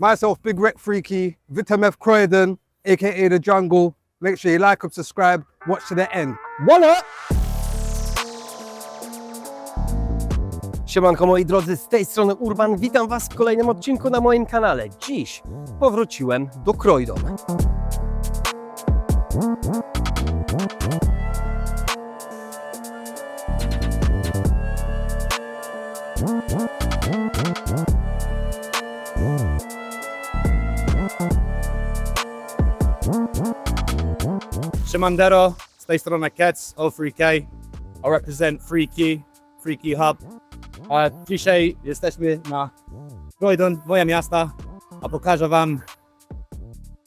Myself, Big Rec Freaky, Vitam F. Croydon, aka The Jungle. Make sure you like and subscribe. Watch to the end. Up? Siemanko moi drodzy, z tej strony Urban, witam was w kolejnym odcinku na moim kanale. Dziś powróciłem do Croydon. Shimandero, z tej strony Cats, O3K. I represent Freaky, Freaky Hub. A dzisiaj jesteśmy na Croydon, moje miasta, a pokażę wam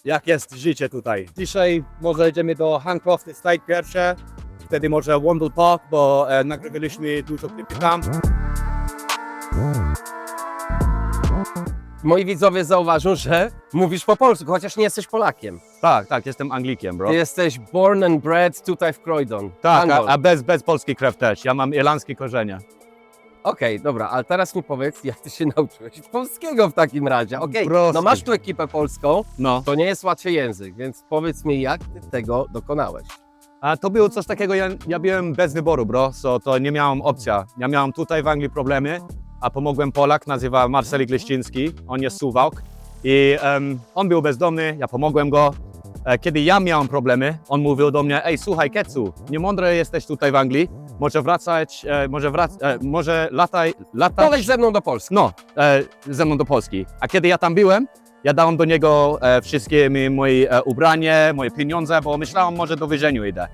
jak jest życie tutaj. Dzisiaj może jedziemy do Handcroft Estate pierwsze, wtedy może Wandle Park, bo e, nagrywaliśmy dużo klipy tam. Moi widzowie zauważą, że mówisz po polsku, chociaż nie jesteś Polakiem. Tak, tak, jestem Anglikiem, bro. Ty jesteś born and bred tutaj w Croydon. Tak, a, Angol. a bez, bez polskiej krew też. Ja mam irlandzkie korzenie. Okej, dobra, ale teraz mi powiedz, jak ty się nauczyłeś polskiego w takim razie. Okej, no masz tu ekipę polską, No. to nie jest łatwy język, więc powiedz mi, jak ty tego dokonałeś. A to było coś takiego, ja, ja byłem bez wyboru, bro, so to nie miałem opcja. Ja miałem tutaj w Anglii problemy, a pomogłem Polak, nazywa Marcelik Leściński, on jest Suwałk i em, on był bezdomny, ja pomogłem go. E, Kiedy ja miałem problemy, on mówił do mnie, ej słuchaj Kecu, niemądry jesteś tutaj w Anglii, może wracać, e, może, wrac, e, może lataj, latać... Poleć ze mną do Polski. No, e, ze mną do Polski. A kiedy ja tam byłem, ja dałem do niego e, wszystkie mi, moje e, ubranie, moje pieniądze, bo myślałem, może do więzienia idę.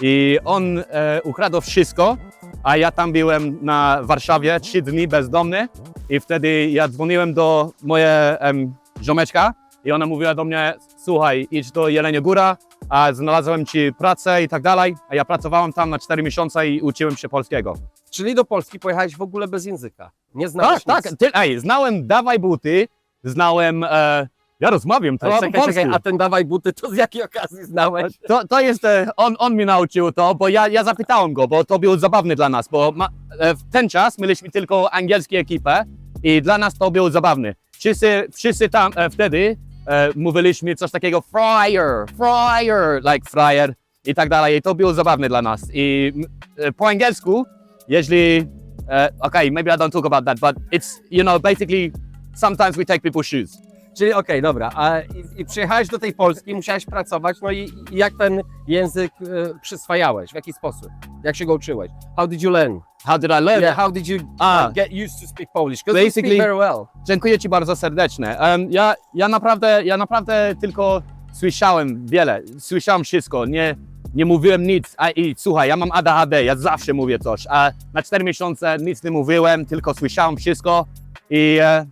I on e, ukradł wszystko, a ja tam byłem na Warszawie trzy dni bezdomny i wtedy ja dzwoniłem do mojej em, ziomeczka i ona mówiła do mnie, słuchaj, idź do Jelenia Góra, a znalazłem ci pracę i tak dalej, a ja pracowałem tam na 4 miesiące i uczyłem się polskiego. Czyli do Polski pojechałeś w ogóle bez języka. Nie znałeś Tak, nic. tak. Ty, ej, znałem Dawaj Buty, znałem... E, ja rozmawiam po czekaj, czekaj, a ten dawaj buty, to z jakiej okazji znałeś? To, to jest... E, on, on mi nauczył to, bo ja, ja zapytałem go, bo to było zabawne dla nas, bo ma, e, w ten czas mieliśmy tylko angielską ekipę i dla nas to było zabawne. Wszyscy, wszyscy tam e, wtedy e, mówiliśmy coś takiego fryer, fryer, like fryer i tak dalej. I to było zabawne dla nas. I m, e, po angielsku, jeśli... E, okay, maybe I don't talk about that, but it's, you know, basically sometimes we take people's shoes. Czyli okej, dobra, a i, i przyjechałeś do tej Polski, musiałeś pracować, no i, i jak ten język e, przyswajałeś? W jaki sposób? Jak się go uczyłeś? How did you learn? How did I learn? Yeah, how did you A. uh, get used to speak Polish? Because you speak Basically- very well. Dziękuję Ci bardzo serdecznie. Em, ja, ja, naprawdę, ja naprawdę tylko słyszałem wiele, słyszałem wszystko, nie, nie mówiłem nic. A, I słuchaj, ja mam ADHD, ja zawsze mówię coś, a na 4 miesiące nic nie mówiłem, tylko słyszałem wszystko i e,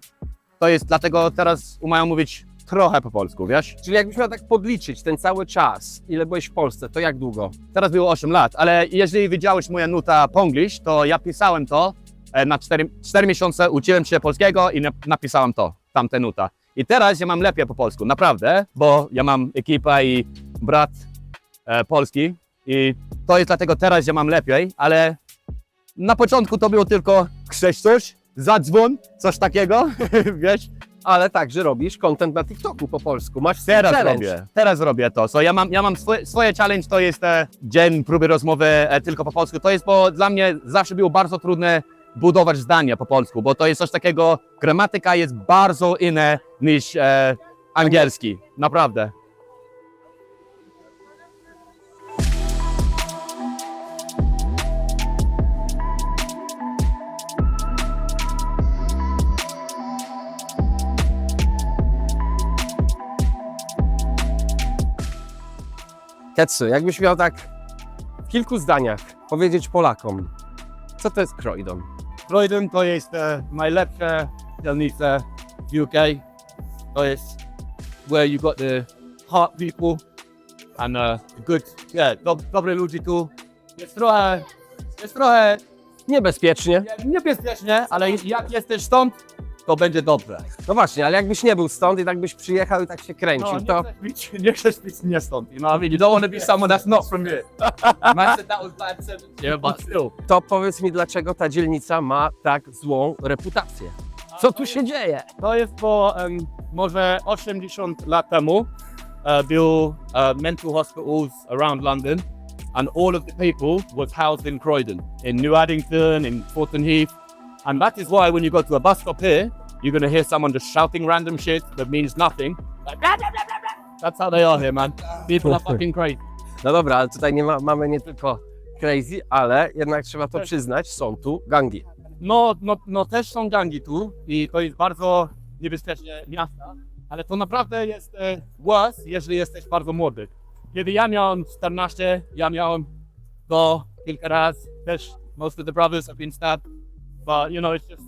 to jest dlatego teraz umiem mówić trochę po polsku, wiesz? Czyli jakbyś miał tak podliczyć ten cały czas, ile byłeś w Polsce, to jak długo? Teraz było 8 lat, ale jeżeli widziałeś moja nuta Ponglish, to ja pisałem to e, na 4, 4 miesiące, uczyłem się polskiego i nap- napisałem to, tamte nuta. I teraz ja mam lepiej po polsku, naprawdę, bo ja mam ekipę i brat e, polski i to jest dlatego teraz ja mam lepiej, ale na początku to było tylko coś, zadzwon, coś takiego, wiesz? Ale także robisz content na TikToku po polsku. Masz swój Teraz challenge. robię, teraz robię to. So ja mam, ja mam swoje, swoje challenge, to jest e, dzień próby rozmowy e, tylko po polsku. To jest, bo dla mnie zawsze było bardzo trudne budować zdania po polsku, bo to jest coś takiego, gramatyka jest bardzo inna niż e, angielski, naprawdę. Ketsu, jakbyś miał tak w kilku zdaniach powiedzieć Polakom, co to jest Croydon? Croydon to jest e, najlepsze dzielnice w UK. To jest where you got the hot people and uh, good, yeah, dob, dobre ludzi tu. Jest trochę, jest trochę Niebezpiecznie. niebezpiecznie, ale jak jesteś stąd, to będzie dobrze. No właśnie, ale jakbyś nie był stąd i tak byś przyjechał i tak się kręcił, No, to nie, chcesz być, nie chcesz być nie stąd. You know what I mean? You don't want to be someone that's not from here. Man said that was bad seven. Yeah, but still. to powiedz mi, dlaczego ta dzielnica ma tak złą reputację? Co tu się dzieje? To jest bo em, może 80 lat temu e, był e, mental hospitals around London and all of the people was housed in Croydon, in New Addington, in Thornton Heath. And that is why when you go to a bus stop here, you're to hear someone just shouting random shit that means nothing. Like, blah, blah, blah, blah, blah. That's how they are here, man. People are fucking crazy. No dobra, ale tutaj nie ma, mamy nie tylko crazy, ale jednak trzeba to przyznać, są tu gangi. No, no, no też są gangi tu i to jest bardzo niebezpieczne miasta, ale to naprawdę jest e, worse, jeżeli jesteś bardzo młody. Kiedy ja miałem 14, ja miałem to kilka razy, też most of the brothers have been stabbed, but you know, it's just,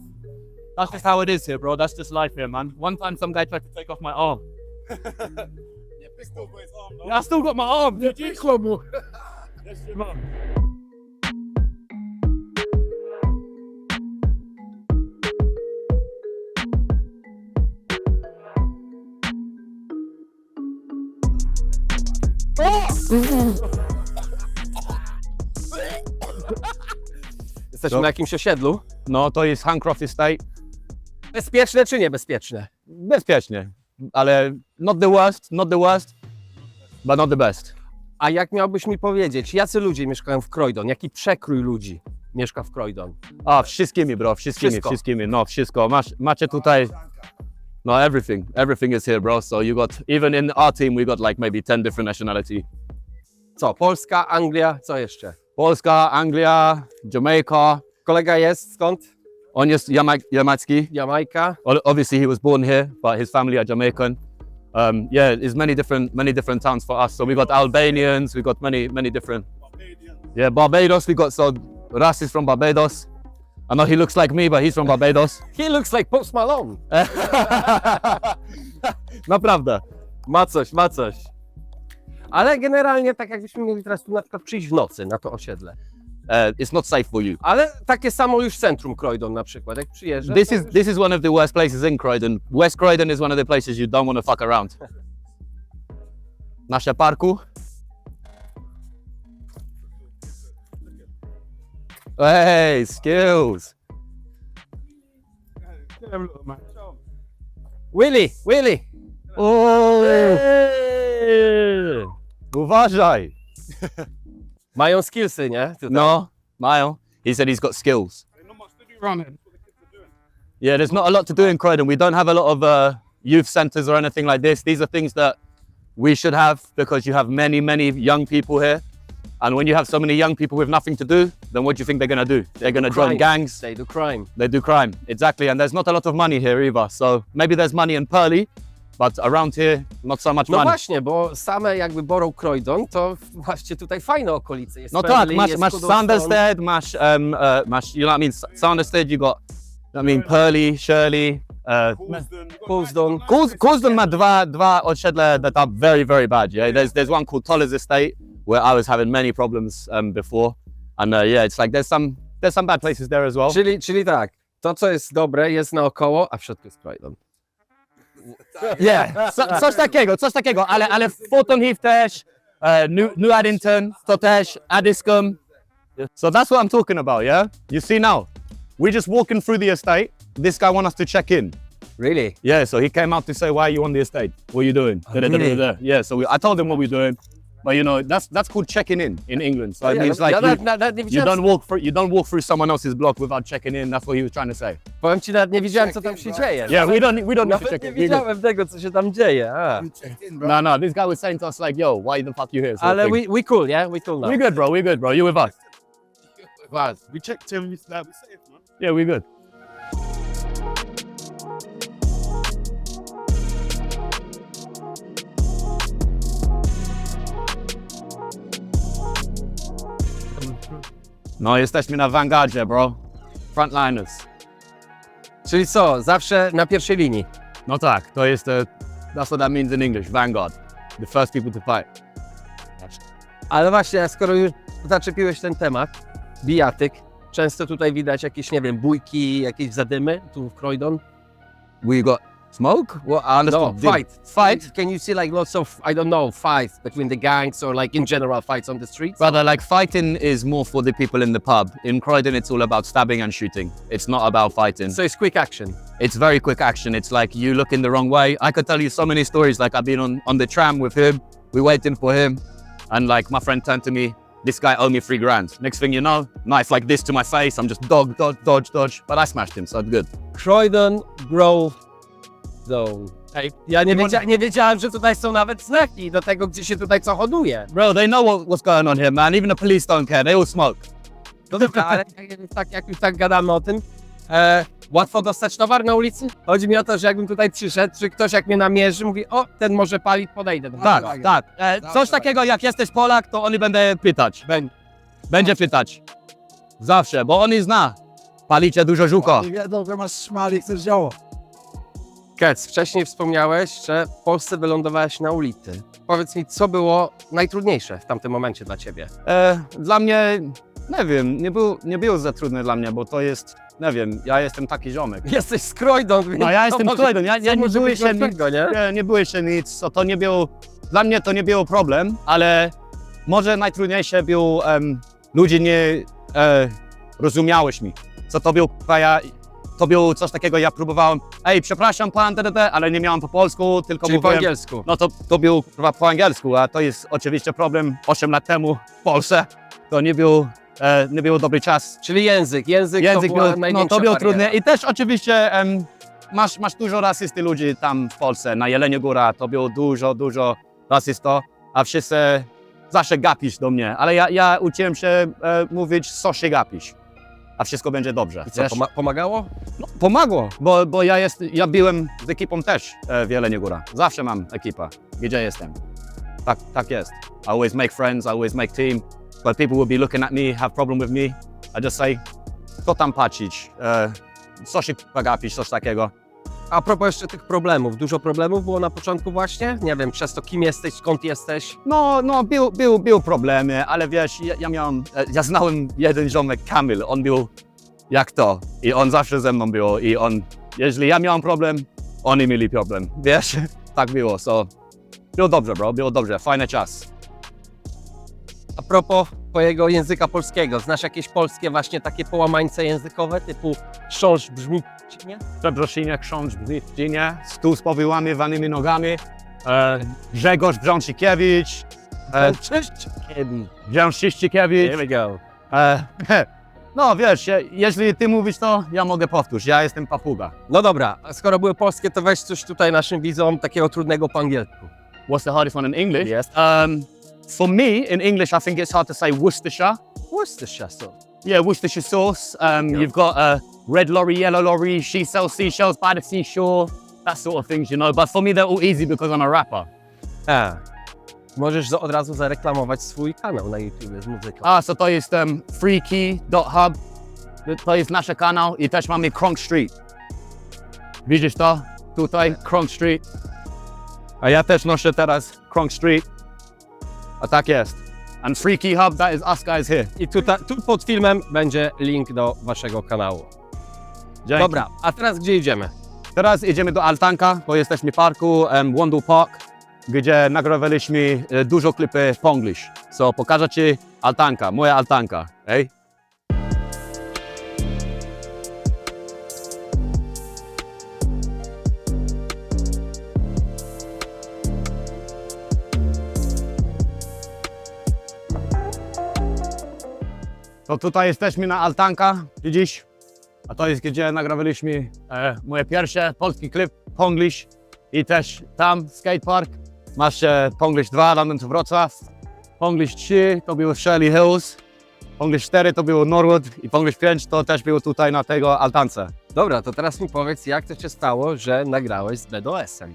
that's just how it is here, bro, that's just life here, man. One time some guy tried to take off my arm. Yeah, I still got my arm, nie cichło mu. Jeszcze mam. Jesteśmy No. na jakimś osiedlu. No, to jest Hancroft Estate. Bezpieczne czy niebezpieczne? bezpiecznie, ale not the worst, not the worst, but not the best. A jak miałbyś mi powiedzieć, jacy ludzie mieszkają w Croydon? Jaki przekrój ludzi mieszka w Croydon? A, wszystkimi, bro, wszystkimi, Wszystko. wszystkimi, no, wszystko. Masz, macie tutaj, no, everything, everything is here, bro. So you got, even in our team, we got like maybe 10 different nationality. Co? Polska, Anglia, co jeszcze? Polska, Anglia, Jamaica, Kolega jest skąd? On jest Jama- Jamaican. Jamajka. O- Obviously, he was born here, but his family are Jamaican. Um, yeah, there's many different, many different towns for us. So we got Albanians, we got many, many different. Yeah, Barbados. We got so Ras is from Barbados. I know he looks like me, but he's from Barbados. He looks like Post Malone. Naprawdę. Ma coś, ma coś. Ale generalnie tak jakbyśmy mieli teraz tu na przykład przyjść w nocy na to osiedle. Uh, it's not safe for you. Ale takie samo już centrum Croydon na przykład, jak przyjeżdżasz. This to is już- this is one of the worst places in Croydon. West Croydon is one of the places you don't want to fuck around. Nasze parku. Hey, skills. Willy, Willy! Uważaj. Mają skillsy, nie? Tutaj. No, Mayo. He said he's got skills. Yeah, there's not a lot to do in Croydon. We don't have a lot of uh, youth centres or anything like this. These are things that we should have because you have many, many young people here. And when you have so many young people with nothing to do, then what do you think they're going to do? They're going to Crime. join gangs. They do crime. They do crime. Exactly. And there's not a lot of money here either. So maybe there's money in Purley, but around here, not so much No money. właśnie, bo same jakby Borough Croydon, to właśnie tutaj fajne okolice. Jest No Pembrey, tak, masz, jest masz Cudlestone. Sanderstead, masz, um, uh, masz, you know what I mean, Sanderstead, you got, I mean, Purley, Shirley, uh, Coulsdon. Cous- Coulsdon ma dwa, dwa osiedle that are very, very bad, yeah? There's, there's one called Toller's Estate, where I was having many problems um, before, and uh, yeah, it's like, there's some, there's some bad places there as well. Czyli, czyli tak, to co jest dobre jest naokoło, a w środku jest Croydon. Yeah, co, coś takiego, coś takiego, ale, ale Fulton Heath też, uh, New, New Addington, to też, Addiscombe. So that's what I'm talking about, yeah? You see now, we're just walking through the estate. This guy wants us to check in. Really? Yeah, so he came out to say, why are you on the estate? What are you doing? Da-da-da-da-da. Yeah, so we, I told him what we're doing. But you know, that's that's called checking in in England. So oh, it Ja, means like nawet, you, nawet you don't walk through you don't walk through someone else's block without checking in. That's what he was trying to say. powiem ci, nawet nie wiedziałem, co tam się dzieje. Yeah, we don't we don't need to Nawet check nie in. We're good. wiedziałem tego, co się tam dzieje. No, no, this guy was saying to us like, yo, why the fuck you here? sort Ale we, we cool, yeah? We cool now. We're good, bro. We're good, bro. You with us? We checked him. We're safe, man. Yeah, we're good. No, jesteśmy na Vanguardzie, bro. Frontliners. Czyli co, zawsze na pierwszej linii. No tak, to jest, uh, that's what that means in English, Vanguard. The first people to fight. Ale właśnie, skoro już zaczepiłeś ten temat, bijatyk, często tutaj widać jakieś, nie wiem, bójki, jakieś zadymy tu w Croydon. We got Smoke? Well, I No, understand. Did- fight. Fight? Can you see like lots of, I don't know, fights between the gangs or like in general fights on the streets? Rather, like fighting is more for the people in the pub. In Croydon, it's all about stabbing and shooting. It's not about fighting. So it's quick action. it's very quick action. It's like you look in the wrong way. I could tell you so many stories. Like I've been on, on the tram with him, We're waiting for him, and like my friend turned to me, this guy owed me three grand. Next thing you know, knife like this to my face. I'm just dodge, dodge, dodge, dodge. But I smashed him, so it's good. Croydon Grove Zone. Ej, ja nie, wiedzia nie wiedziałem, że tutaj są nawet znaki do tego, gdzie się tutaj co hoduje. Bro, they know what, what's going on here, man. Even the police don't care. They all smoke. No dobra, ale tak, jak już tak gadamy o tym, e, łatwo dostać towar na ulicy? Chodzi mi o to, że jakbym tutaj przyszedł, czy ktoś jak mnie namierzy, mówi, o, ten może palić, podejdę do Tak, tak. E, coś takiego, jak jesteś Polak, to oni będę pytać. Będzie. Będzie pytać. Zawsze, bo oni zna. Palicie dużo żuko. Nie wiedzą, że masz szmal i chcesz zioło. Kec, wcześniej wspomniałeś, że w Polsce wylądowałeś na ulicy. Powiedz mi, co było najtrudniejsze w tamtym momencie dla ciebie? E, dla mnie, nie wiem, nie, był, nie było za trudne dla mnie, bo to jest, nie wiem, ja jestem taki ziomek. Jesteś Croydon, więc No ja to jestem może- ja, ja to nie może byłem być się nic, łatwego, nie? nie, nie byłem się nic, to, to nie było, dla mnie to nie było problem, ale może najtrudniejsze było, em, ludzie nie e, rozumiałeś mi, co to było, kurwa, ja, to było coś takiego, ja próbowałem, ej, przepraszam pan, tdd, ale nie miałem po polsku, tylko Czyli po mówiłem, angielsku. no to, to było kurwa, po angielsku, a to jest oczywiście problem 8 lat temu w Polsce, to nie był, e, nie był dobry czas Czyli język. Język, Język to była był, no największa to było bariera. trudne. I też oczywiście em, masz, masz dużo rasysty ludzi tam w Polsce, na Jelenie Góra, to było dużo, dużo rasysto, a wszyscy zawsze gapisz do mnie, ale ja, ja uczyłem się e, mówić, co się gapisz, a wszystko będzie dobrze. I co, wiesz? poma- pomagało? No, pomogło, bo, bo ja, jest, ja byłem z ekipą też e, w Jelenie Góra. Zawsze mam ekipę, gdzie jestem. Tak, tak jest. I always make friends, I always make team. But people will be looking at me, have problem with me. I just say, co tam patrzeć, e, co się k***a gapisz, coś takiego. A propos jeszcze tych problemów. Dużo problemów było na początku właśnie? Nie wiem, przez to kim jesteś, skąd jesteś? No, no, był, był, był problemy, ale wiesz, ja, ja miałem, e, ja znałem jeden ziomek, Kamil, on był jak to i on zawsze ze mną był i on, jeżeli ja miałem problem, oni mieli problem, wiesz, tak było, so, było dobrze, bro, było dobrze, fajny czas. A propos twojego języka polskiego. Znasz jakieś polskie właśnie takie połamańce językowe typu chrząszcz brzmi nie? Przeprosinie, ksiądz Brzydcinie, stół z powyłamywanymi nogami, e, Grzegorz Brzączykiewicz, e, Cześć! Brzączykiewicz, Here we go. e, no wiesz, je- jeśli ty mówisz to, ja mogę powtórzyć, ja jestem papuga. No dobra, a skoro były polskie, to weź coś tutaj naszym widzom takiego trudnego po angielsku. What's the hardest one in English? Yes. Um, for me, in English, I think it's hard to say Worcestershire. Worcestershire sauce. Yeah, Worcestershire sauce. Um, Yeah. You've got a red lorry, yellow lorry, she sells seashells by the seashore, that sort of things, you know. But for me, they're all easy because I'm a rapper. A. Możesz za- od razu zareklamować swój kanał na YouTube z muzyką. A, so to jest um, freaky.hub. To jest nasz kanał i też mamy Kronk Street. Widzisz to? Tutaj, Kronk Street. A ja też noszę teraz Kronk Street. A tak jest. And Freaky Hub, that is us guys here. I tutaj, tu pod filmem będzie link do waszego kanału. Dzięki. Dobra, a teraz gdzie idziemy? Teraz idziemy do Altanka, bo jesteśmy w parku um, Wondle Park, gdzie nagrywaliśmy e, dużo klipy w English. So pokażę Ci Altanka, moja Altanka. Ej? To tutaj jesteśmy na Altanka, widzisz? A to jest, gdzie nagrywaliśmy e, moje pierwsze polski klip Ponglish i też tam skatepark. Masz e, Ponglish 2, London to Wrocław. Ponglish 3 to było Shirley Hills. Ponglish 4 to było Norwood i Ponglish 5 to też było tutaj na tego altance. Dobra, to teraz mi powiedz, jak to się stało, że nagrałeś z BDOS-em?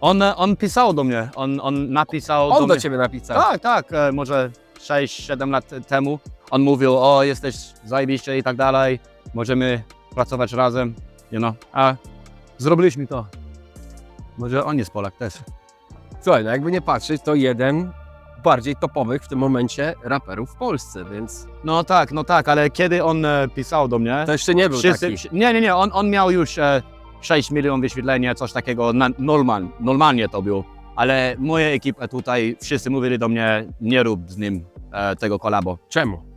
On, e, on pisał do mnie, on, on napisał do On do mnie. ciebie napisał. Tak, tak, e, może 6-7 lat temu. On mówił, o jesteś zajebiście i tak dalej, możemy pracować razem, you know. A zrobiliśmy to. Może on jest Polak też. Słuchaj, no jakby nie patrzeć, to jeden bardziej topowych w tym momencie raperów w Polsce, więc No tak, no tak, ale kiedy on e, pisał do mnie, to jeszcze nie był wszyscy, taki. nie, nie, nie, on, on miał już e, 6 milionów wyświetlenia, coś takiego, na, normal, normalnie to było. Ale moja ekipa tutaj, wszyscy mówili do mnie, nie rób z nim e, tego kolabo. Czemu?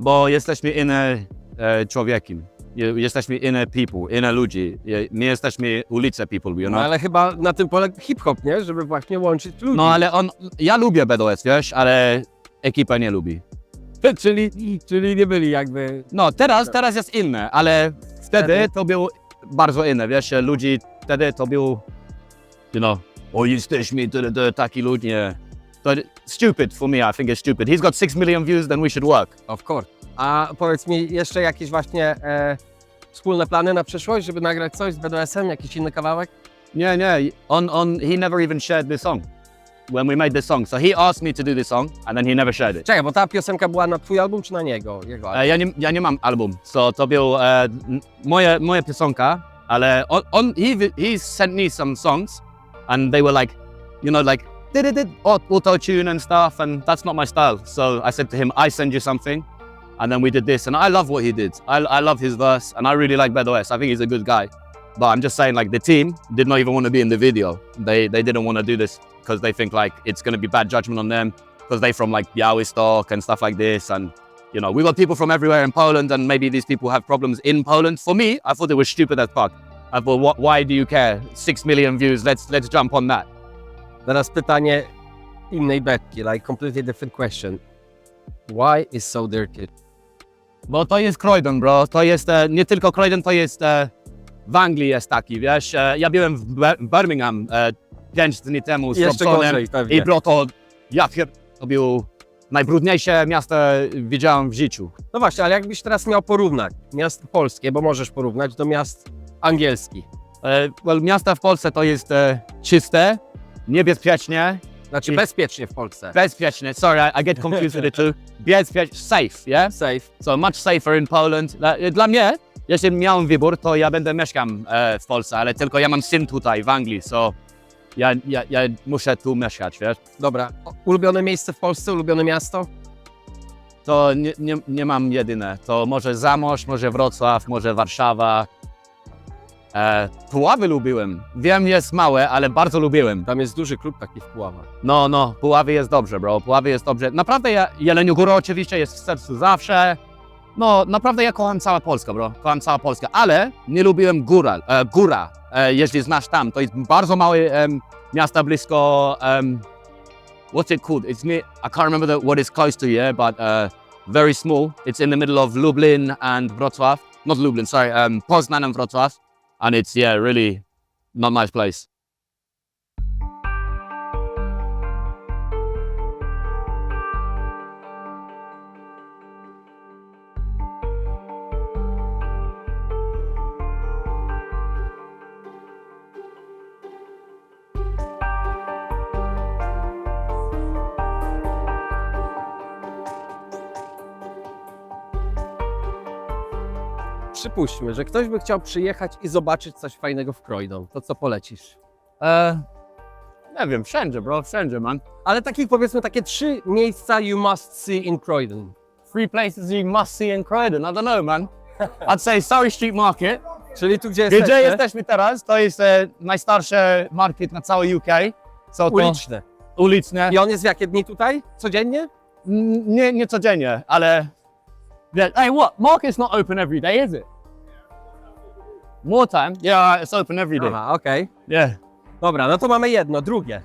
Bo jesteśmy inne e, człowiekiem. Je- Jesteśmy inne people, inne ludzi. Je- My jesteśmy ulice people, you No know? ale chyba na tym polega hip-hop, nie? Żeby właśnie łączyć ludzi. No ale on, ja lubię BDS, wiesz, ale ekipa nie lubi. czyli, czyli nie byli jakby... No teraz, teraz jest inne, ale wtedy Wtedy? to było bardzo inne, wiesz, ludzi, wtedy to było, you know, o jesteśmy t- t- taki ludzie. nie. To stupid for me, I think it's stupid. He's got 6 million views, then we should work. Of course. A powiedz mi jeszcze jakieś właśnie e, wspólne plany na przyszłość, żeby nagrać coś z BDS-em, jakiś inny kawałek? Nie, nie, on, on, he never even shared this song when we made this song. So he asked me to do this song, and then he never shared it. Czekaj, bo ta piosenka była na twój album czy na niego? Jego album? E, ja, nie, ja nie mam album, so to był e, n- moja, moja piosenka, ale on, on he, he sent me some songs and they were like, you know, like did it did auto tune and stuff, and that's not my style. So I said to him, I send you something, and then we did this, and I love what he did. I, I love his verse, and I really like Beto S. I think he's a good guy. But I'm just saying, like the team did not even want to be in the video. They they didn't want to do this because they think like it's gonna be bad judgment on them because they from like Białystok and stuff like this, and you know, we got people from everywhere in Poland, and maybe these people have problems in Poland. For me, I thought it was stupid as fuck. I thought, what, why do you care? Six million views. Let's let's jump on that. Teraz pytanie innej beczki, like completely different question. Why is so dirty? Bo to jest Croydon, bro. To jest e, nie tylko Croydon, to jest e, w Anglii jest taki, wiesz. E, ja byłem w Birmingham e, pięć dni temu z Jeszcze Robsonem gorzej pewnie. i bro, to ja pier... to było najbrudniejsze miasto widziałem w życiu. No właśnie, ale jakbyś teraz miał porównać miasto polskie, bo możesz porównać do miast angielskich. E, well, miasta w Polsce to jest e, czyste, niebezpiecznie, Znaczy I- bezpiecznie w Polsce. bezpiecznie. Sorry, I, get confused with the two. Bezpiecznie, safe, yeah? Safe. So much safer in Poland. Dla, dla mnie, jeśli miałem wybór, to ja będę mieszkam e, w Polsce, ale tylko ja mam syn tutaj w Anglii, so ja, ja, ja muszę tu mieszkać, wiesz? Dobra. O, Ulubione miejsce w Polsce, ulubione miasto? To nie, nie, nie mam jedyne. To może Zamość, może Wrocław, może Warszawa. E, Puławy lubiłem. Wiem, jest małe, ale bardzo lubiłem. Tam jest duży klub taki w Puławach. No, no, Puławy jest dobrze, bro. Puławy jest dobrze. Naprawdę ja, Jeleniu Góra oczywiście jest w sercu zawsze. No, naprawdę ja kocham całą Polskę, bro. Kocham całą Polskę, ale nie lubiłem góra. E, góra, e, jeśli znasz tam. To jest bardzo małe em, miasto blisko... Um, what's it called? It's near... I can't remember the, what it's close to, yeah, but uh, very small. It's in the middle of Lublin and Wrocław. Not Lublin, sorry, um, Poznan and Wrocław. And it's, yeah, really not nice place. Przypuśćmy, że ktoś by chciał przyjechać i zobaczyć coś fajnego w Croydon. To co polecisz? E, nie wiem, wszędzie, bro, wszędzie, man. Ale takich powiedzmy takie trzy miejsca you must see in Croydon. Three places you must see in Croydon. I don't know, man. I'd say Surrey Street Market. Czyli tu gdzie Gdzie jesteśmy? jesteśmy teraz, to jest e, najstarszy market na całej UK. So to Uliczne. uliczne. I on jest w jakie dni tutaj? Codziennie? N- Nie, nie codziennie, ale... Yeah, Hey, what? Market's not open every day, is it? More time? Yeah, it's open every day. Aha, okej. Yeah. Dobra, no to mamy jedno. Drugie.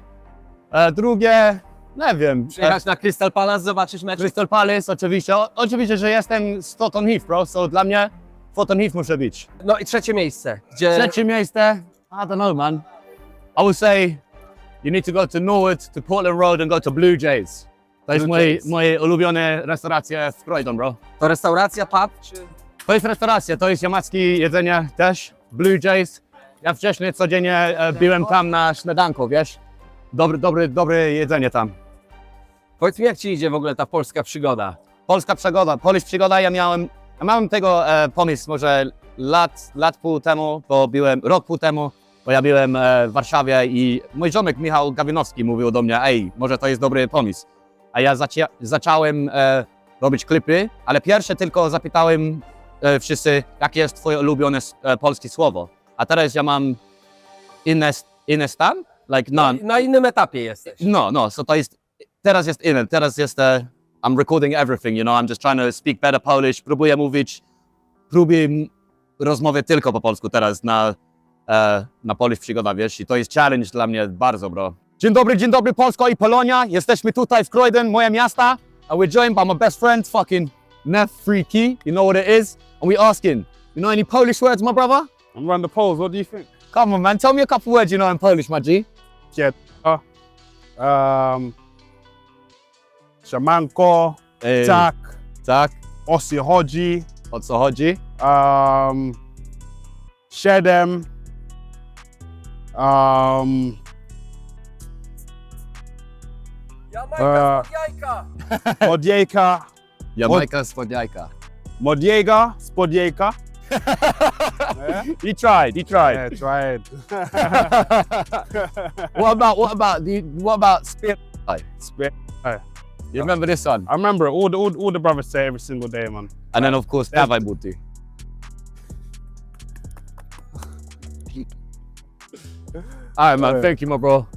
E, drugie, nie wiem. E, Przyjechać na Crystal Palace, zobaczyć mecz. Crystal Palace, oczywiście. O, oczywiście, że jestem z Tottenham Heath, bro, so dla mnie Tottenham Heath muszę być. No i trzecie miejsce, gdzie... Trzecie miejsce, I don't know, man. I would say you need to go to Norwood, to Portland Road and go to Blue Jays. To jest moje, moje ulubione restauracje w Croydon, bro. To restauracja, pub czy... To jest restauracja, to jest jamackie jedzenie też, Blue Jays. Ja wcześniej codziennie e, byłem tam na śniadanku, wiesz? Dobre, dobre, dobre jedzenie tam. Powiedz mi, jak ci idzie w ogóle ta polska przygoda? Polska przygoda, Polish przygoda, ja miałem, ja miałem tego e, pomysł może lat, lat pół temu, bo byłem, rok pół temu, bo ja byłem e, w Warszawie i mój ziomek Michał Gawinowski mówił do mnie, ej, może to jest dobry pomysł. A ja zacia zacząłem e, robić klipy, ale pierwsze tylko zapytałem e, wszyscy, jakie jest twoje ulubione s- e, polskie słowo. a teraz ja mam inny, inny stan, like none. Na innym etapie jesteś. No, no, so to jest, teraz jest inny, teraz jest, uh, I'm recording everything, you know, I'm just trying to speak better Polish, próbuję mówić, próbuję m- rozmowy tylko po polsku teraz na, e, na Polish Przygoda, wiesz, i to jest challenge dla mnie bardzo, bro. Dzień dobry, dzień dobry Polsko i Polonia, jesteśmy tutaj w Croydon, moje miasta, and we're joined by my best friend, fucking Nef Freaky, you know what it is, and we're asking, you know any Polish words, my brother? I'm around the polls. What do you think? Come on, man, tell me a couple words you know in Polish, my G. Um, Szamanko, Ej, tak, Tak, o co chodzi, o co chodzi? um, siedem, um, Jamajka, E, jajka. modjejka, Jamajka, spodjajka. modjejga, spodjejka. He tried, he tried. Yeah, try it. what about what about the what about spit? Spit. You remember this one? I remember it. all the, all, all the brothers say every single day, man. And then of course Yeah. Dawaj Buty. Alright man, Yeah. thank you my bro.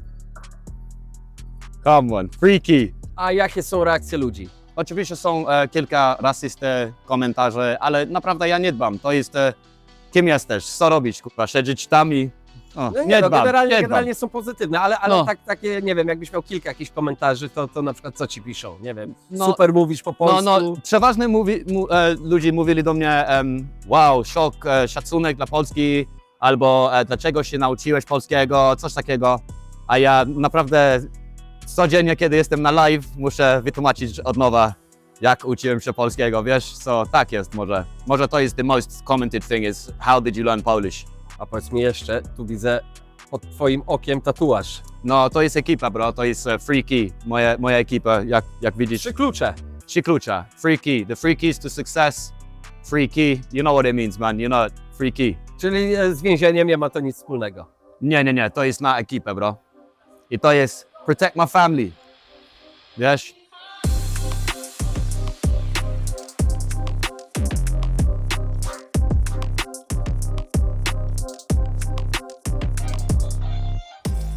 Come on, freaky. A jakie są reakcje ludzi? Oczywiście są e, kilka rasiste komentarzy, ale naprawdę ja nie dbam. To jest e, kim jesteś, co robić, kurwa, siedzieć tam i o, No nie, no, dbam, generalnie, nie dbam. generalnie są pozytywne, ale, ale No. tak, takie, nie wiem, jakbyś miał kilka jakichś komentarzy, to, to na przykład co ci piszą? Nie wiem, No. super mówisz po No, polsku. no, przeważnie mówi, mu, e, ludzie mówili do mnie, em, wow, szok, e, szacunek dla Polski, albo e, dlaczego się nauczyłeś polskiego, coś takiego. A ja naprawdę codziennie, kiedy jestem na live, muszę wytłumaczyć od nowa, jak uczyłem się polskiego, wiesz, co tak jest może. Może to jest the most commented thing is, how did you learn Polish? A powiedz mi jeszcze, tu widzę pod twoim okiem tatuaż. No, to jest ekipa, bro, to jest e, Free Key, moja, moja ekipa, jak, jak widzisz. Trzy klucze. Trzy klucza. Free key. The free keys to success. Free key. You know what it means, man. You know it. Free key. Czyli e, z więzieniem nie ma to nic wspólnego. Nie, nie, nie. To jest na ekipę, bro. I to jest protect my family. Wiesz?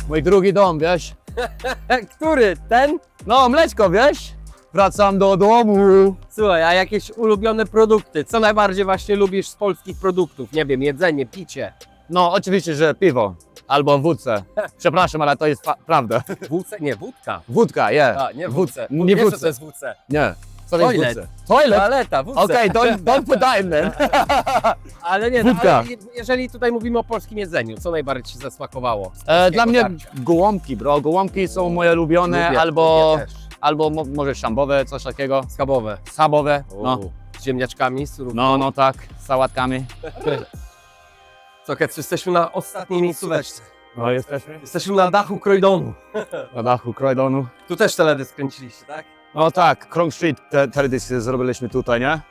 Mój drugi dom, wiesz? Który? Ten? No, mleczko, wiesz? Wracam do domu. Słuchaj, a jakieś ulubione produkty? Co najbardziej właśnie lubisz z polskich produktów? Nie wiem, jedzenie, picie. No, oczywiście, że piwo. Albo wódce. Przepraszam, ale to jest prawda. Wódce? Nie, wódka. Wódka, yeah. A, nie Wód- wódce. Nie wódce. to jest wódce? Nie. Co to jest wódce? Toilet? Toaleta, wódce. Okej, don't, don't put that in then. Ale nie, no, ale je- jeżeli tutaj mówimy o polskim jedzeniu, co najbardziej Ci zasmakowało? E, dla mnie tarcia? gołąbki, bro. Gołąbki są moje ulubione, Lubię, albo, lubię albo mo, może szambowe, coś takiego. Schabowe. Schabowe, no. Z ziemniaczkami, z surówką. No, no tak, z sałatkami. Co, Kec, jesteśmy na ostatniej miejscóweczce. No, jesteśmy. Jesteśmy na dachu Croydonu. Na dachu Croydonu. Tu też teledysk kręciliście, tak? No tak, Krong Street te, teledysk zrobiliśmy tutaj, nie?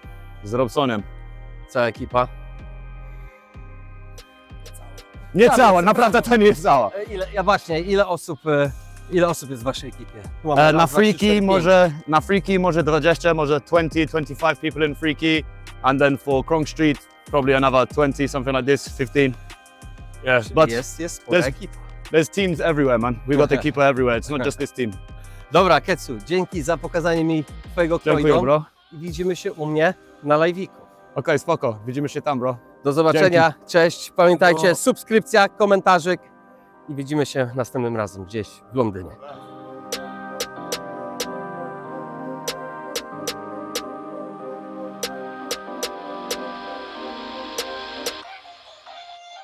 Z Robsonem. Cała ekipa. Nie cała, jest- naprawdę to nie jest cała. E, Ile, ja właśnie, ile osób, e, ile osób jest w Waszej ekipie? Tu mamy E, raz, na dwa, trzy, Freaky pięć. może, na Freaky może 20, może 20, 25 people in Freaky. And then for Krong Street, probably another 20, something like this, 15. Yeah, but Jest, jest spora there's- ekipa. There's teams everywhere, man. We got a keeper everywhere. It's not just this team. Dobra, Ketsu, dzięki za pokazanie mi Twojego Dziękuję, bro. I widzimy się u mnie na live'iku. Okej, spoko. Widzimy się tam, bro. Do zobaczenia, cześć. Pamiętajcie, subskrypcja, komentarzyk i widzimy się następnym razem gdzieś w Londynie.